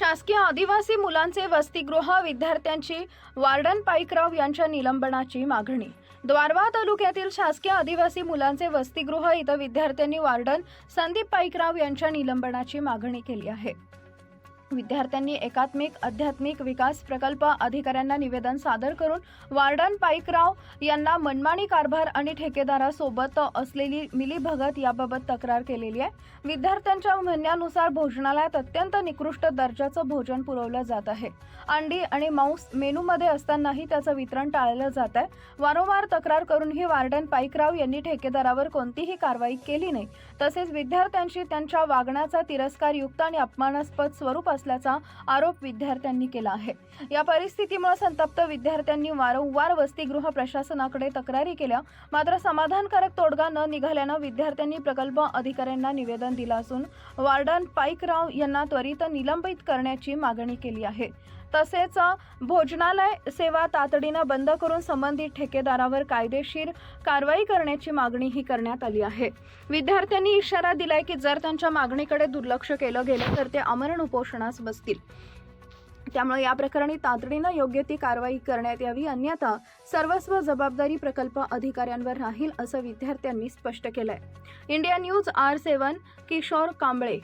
शासकीय आदिवासी मुलांचे वसतिगृह विद्यार्थ्यांची वार्डन पाईकराव यांच्या निलंबनाची मागणी. द्वारवा तालुक्यातील शासकीय आदिवासी मुलांचे वसतिगृह इथं विद्यार्थ्यांनी वार्डन संदीप पाईकराव यांच्या निलंबनाची मागणी केली आहे. विद्यार्थ्यांनी एकात्मिक आध्यात्मिक विकास प्रकल्प अधिकाऱ्यांना निवेदन सादर करून वार्डन पाईकराव यांना मनमानी कारभार आणि ठेकेदारासोबत असलेली मिलीभगत याबाबत तक्रार केलेली आहे. विद्यार्थ्यांच्या म्हणण्यानुसार भोजनालयात अत्यंत निकृष्ट दर्जाचं भोजन पुरवलं जात आहे. अंडी आणि मांस मेनूमध्ये असतानाही त्याचं वितरण टाळलं जात आहे. वारंवार तक्रार करूनही वार्डन पाईकराव यांनी ठेकेदारावर कोणतीही कारवाई केली नाही. तसेच विद्यार्थ्यांशी त्यांच्या वागण्याचा तिरस्कारयुक्त आणि अपमानास्पद स्वरूप असल्याचा आरोप विद्यार्थ्यांनी केला आहे. या परिस्थितीमुळे संतप्त विद्यार्थ्यांनी वारंवार वसतिगृह प्रशासन प्रशासनाकडे तक्रारी केल्या. मात्र समाधानकारक तोडगा न निघाल्यानं विद्यार्थ्यांनी प्रकल्प अधिकाऱ्यांना निवेदन दिलं असून वार्डन पाईकराव यांना त्वरित निलंबित करण्याची मागणी केली आहे. तसेच भोजनालय सेवा तातडीनं बंद करून संबंधित ठेकेदारावर कायदेशीर कारवाई करण्याची मागणीही करण्यात आली आहे. विद्यार्थ्यांनी इशारा दिलाय की जर त्यांच्या मागणीकडे दुर्लक्ष केलं गेलं तर ते अमरण उपोषणास बसतील. त्यामुळे या प्रकरणी तातडीनं योग्य ती कारवाई करण्यात यावी अन्यथा सर्वस्व जबाबदारी प्रकल्प अधिकाऱ्यांवर राहील असं विद्यार्थ्यांनी स्पष्ट केलंय. India news R seven Kishor Kamble.